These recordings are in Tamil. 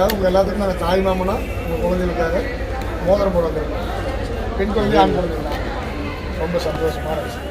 குழந்தைகளுக்காக உங்கள் எல்லாத்துக்கும் நாங்கள் தாய் மாமனா உங்கள் குழந்தைகளுக்காக மோதிரம் போட வந்திருக்கோம் பெண் குழந்தை ஆண் குழந்தைங்களா ரொம்ப சந்தோஷமான விஷயம்.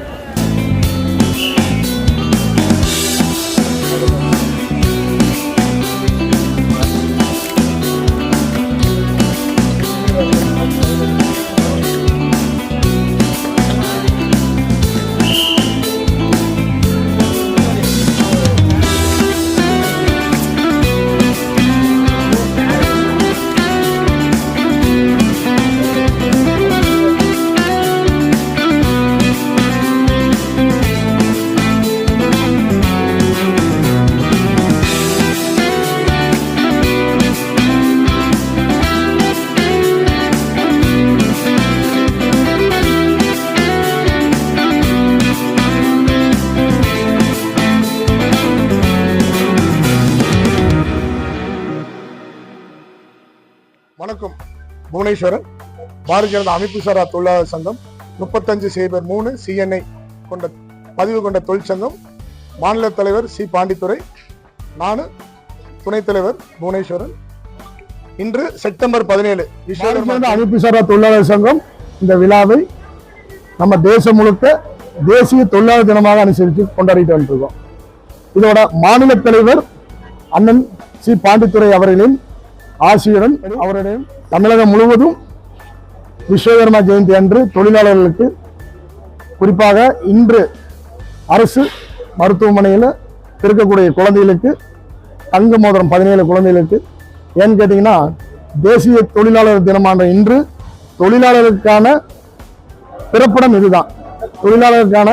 வணக்கம். புவனேஸ்வரன் பாரதிய ஜனதா அமைப்பு சாரா தொழிலாளர் சங்கம் முப்பத்தஞ்சு சைபர் மூணு சிஎன்ஐ கொண்ட பதிவு கொண்ட தொழிற்சங்கம் மாநில தலைவர் சி. பாண்டித்துரை நான் துணைத் தலைவர் புவனேஸ்வரன். இன்று செப்டம்பர் பதினேழு விஸ்வகர்மா அமைப்பு சாரா தொழிலாளர் சங்கம் இந்த விழாவை நம்ம தேசம் முழுக்க தேசிய தொழிலாளர் தினமாக அனுசரித்து கொண்டாடிட்டு வந்துருக்கோம். இதோட மாநில தலைவர் அண்ணன் சி. பாண்டித்துரை அவர்களின் ஆசியுடன் அவருடைய தமிழகம் முழுவதும் விஸ்வகர்மா ஜெயந்தி அன்று தொழிலாளர்களுக்கு குறிப்பாக இன்று அரசு மருத்துவமனையில் இருக்கக்கூடிய குழந்தைகளுக்கு தங்க மோதிரம் பதினேழு குழந்தைகளுக்கு. ஏன்னு கேட்டிங்கன்னா தேசிய தொழிலாளர் தினமான இன்று தொழிலாளருக்கான பிறப்பிடம் இதுதான். தொழிலாளருக்கான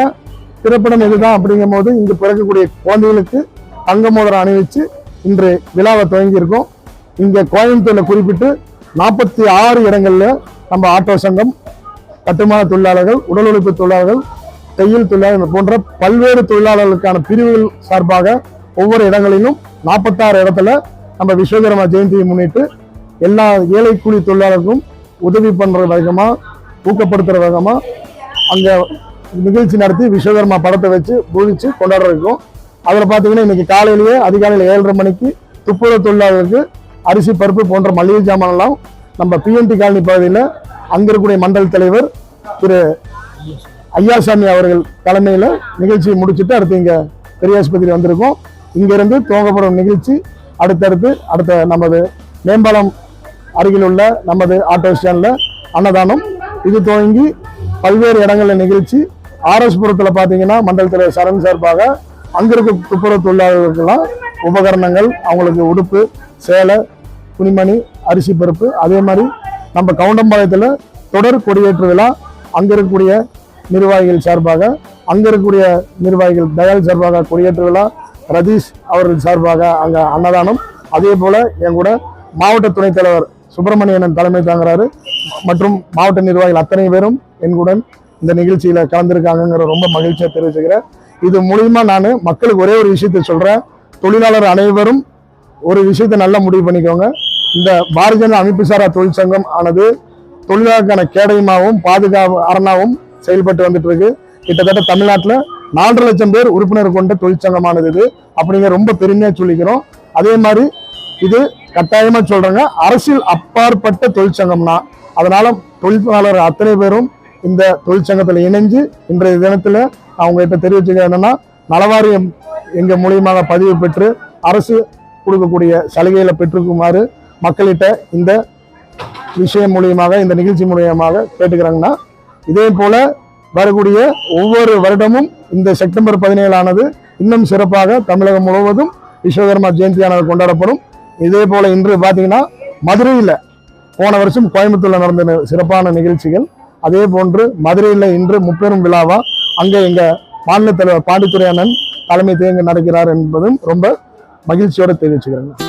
பிறப்பிடம் இதுதான் அப்படிங்கும் போது இங்கு பிறக்கக்கூடிய குழந்தைகளுக்கு தங்க மோதிரம் அணிவிச்சு இன்று விழாவை துவங்கியிருக்கோம். இங்கே கோயம்புத்தூரில் குறிப்பிட்டு நாற்பத்தி ஆறு இடங்களில் நம்ம ஆட்டோ சங்கம் கட்டுமான தொழிலாளர்கள் உடல் உழைப்பு தொழிலாளர்கள் தையல் தொழிலாளர்கள் போன்ற பல்வேறு தொழிலாளர்களுக்கான பிரிவுகள் சார்பாக ஒவ்வொரு இடங்களிலும் நாற்பத்தாறு இடத்துல நம்ம விஸ்வகர்மா ஜெயந்தியை முன்னிட்டு எல்லா ஏழை கூலி தொழிலாளருக்கும் உதவி பண்ணுற விதமா ஊக்கப்படுத்துகிற விதமா அங்கே நிகழ்ச்சி நடத்தி விஸ்வகர்மா படத்தை வச்சு பூஜிச்சு கொண்டாட அதில் பார்த்தீங்கன்னா இன்றைக்கி காலையிலேயே அதிகாலையில் ஏழரை மணிக்கு துப்புரவு தொழிலாளர்களுக்கு அரிசி பருப்பு போன்ற மளிகை ஜாமான்லாம் நம்ம பிஎன்டி காலனி பகுதியில் அங்கே இருக்கக்கூடிய மண்டல் தலைவர் திரு ஐயாசாமி அவர்கள் தலைமையில் நிகழ்ச்சியை முடிச்சுட்டு அடுத்து இங்கே பெரியாஸ்பத்திரி வந்திருக்கோம். இங்கிருந்து துவங்கப்படும் நிகழ்ச்சி அடுத்தடுத்து அடுத்த நமது மேம்பாலம் அருகில் உள்ள நமது ஆட்டோ ஸ்டாண்டில் அன்னதானம். இது துவங்கி பல்வேறு இடங்களில் நிகழ்ச்சி. ஆர்எஸ்புரத்தில் பார்த்தீங்கன்னா மண்டல் தலைவர் சரண் சார்பாக அங்கே இருக்க துப்புரவு தொழிலாளர்களுக்கெல்லாம் உபகரணங்கள் அவங்களுக்கு உடுப்பு சேலை துணிமணி அரிசி பருப்பு அதே மாதிரி நம்ம கவுண்டம்பாளையத்தில் தொடர் கொடியேற்று விழா. அங்கே இருக்கக்கூடிய நிர்வாகிகள் சார்பாக அங்கே இருக்கக்கூடிய நிர்வாகிகள் தயால் சார்பாக கொடியேற்று விழா. ரதீஷ் அவர்கள் சார்பாக அங்கே அன்னதானம். அதே போல் என் கூட மாவட்ட துணைத் தலைவர் சுப்பிரமணியனன் தலைமை தாங்குறாரு. மற்றும் மாவட்ட நிர்வாகிகள் அத்தனை பேரும் என்குடன் இந்த நிகழ்ச்சியில் கலந்துருக்காங்கங்கிற ரொம்ப மகிழ்ச்சியாக தெரிவிச்சுக்கிறேன். இது மூலியமா நான் மக்களுக்கு ஒரே ஒரு விஷயத்தை சொல்கிறேன் தொழிலாளர் அனைவரும் ஒரு விஷயத்தை நல்லா முடிவு பண்ணிக்கோங்க. இந்த பாரதிய ஜனதா அமைப்பு சாரா தொழிற்சங்கம் ஆனது தொழிலாளருக்கான கேடயமாகவும் பாதுகாப்பு அரணாகவும் செயல்பட்டு வந்துட்டு இருக்கு கிட்டத்தட்ட தமிழ்நாட்டில் நாலரை லட்சம் பேர் உறுப்பினர் கொண்ட தொழிற்சங்கமானது இது. அப்படிங்கிற ரொம்ப பெருமையாக சொல்லிக்கிறோம். அதே மாதிரி இது கட்டாயமாக சொல்கிறாங்க அரசியல் அப்பாற்பட்ட தொழிற்சங்கம்னா அதனால் தொழிலாளர் அத்தனை பேரும் இந்த தொழிற்சங்கத்தில் இணைஞ்சு இன்றைய தினத்தில் அவங்க கிட்ட தெரிவிச்சுக்க என்னன்னா நலவாரியம் எங்கள் மூலியமாக பதிவு பெற்று அரசு கொடுக்கக்கூடிய சலுகைகளை பெற்றுக்குமாறு மக்களிட்ட இந்த விஷயம் மூலியமாக இந்த நிகழ்ச்சி மூலியமாக கேட்டுக்கிறாங்கன்னா இதே போல வரக்கூடிய ஒவ்வொரு வருடமும் இந்த செப்டம்பர் பதினேழானது இன்னும் சிறப்பாக தமிழகம் முழுவதும் விஸ்வகர்மா ஜெயந்தியானது கொண்டாடப்படும். இதே போல இன்று பார்த்தீங்கன்னா மதுரையில் போன வருஷம் கோயம்புத்தூரில் நடந்த சிறப்பான நிகழ்ச்சிகள். அதே போன்று மதுரையில் இன்று முப்பெரும் விழாவா அங்கே எங்கள் மாநில தலைவர் பாண்டித்துறை அண்ணன் தலைமை தேங்க நடக்கிறார் என்பதும் ரொம்ப மகிழ்ச்சியோட தெரிவிச்சுக்கிறேன்.